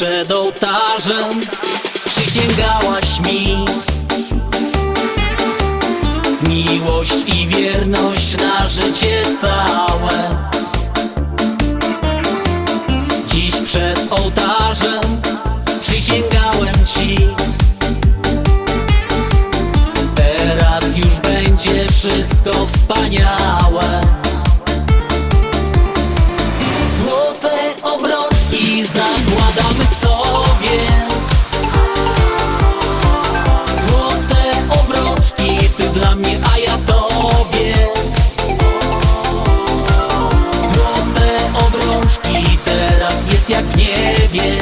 przed ołtarzem Przysięgałaś mi. Miłość i wierność na życie całe. Dziś przed ołtarzem Przysięgałem Ci. Teraz już będzie wszystko wspaniałe. get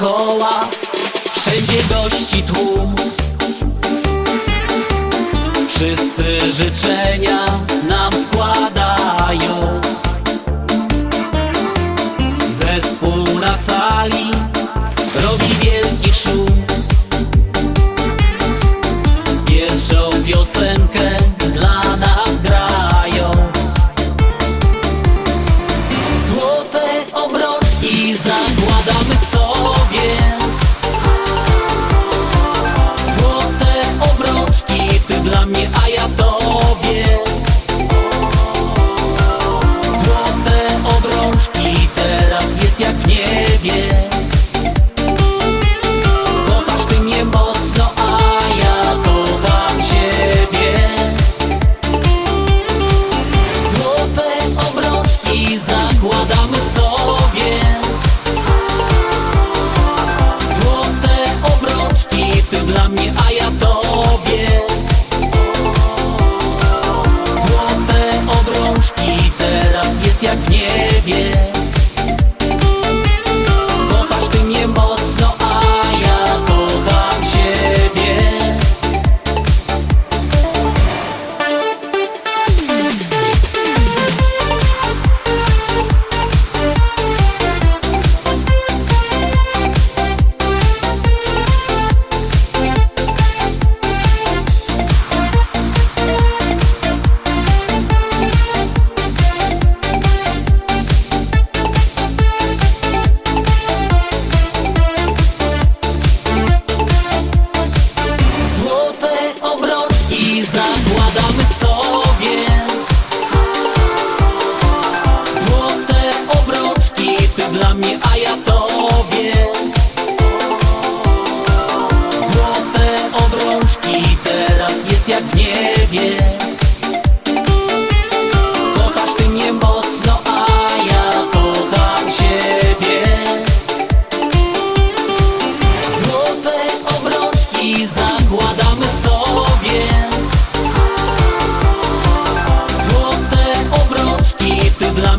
dookoła. Wszędzie gości tłum. Wszyscy życzenia nam składają. Zespół na sali robi wielki szum. Pierwszą piosenkę dla nas grają. Złote obrotki za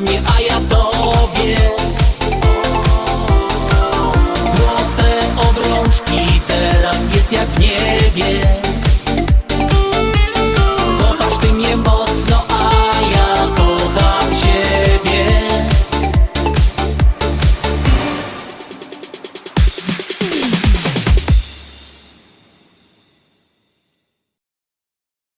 mnie, a ja tobie. Złote obrączki teraz jest jak w niebie.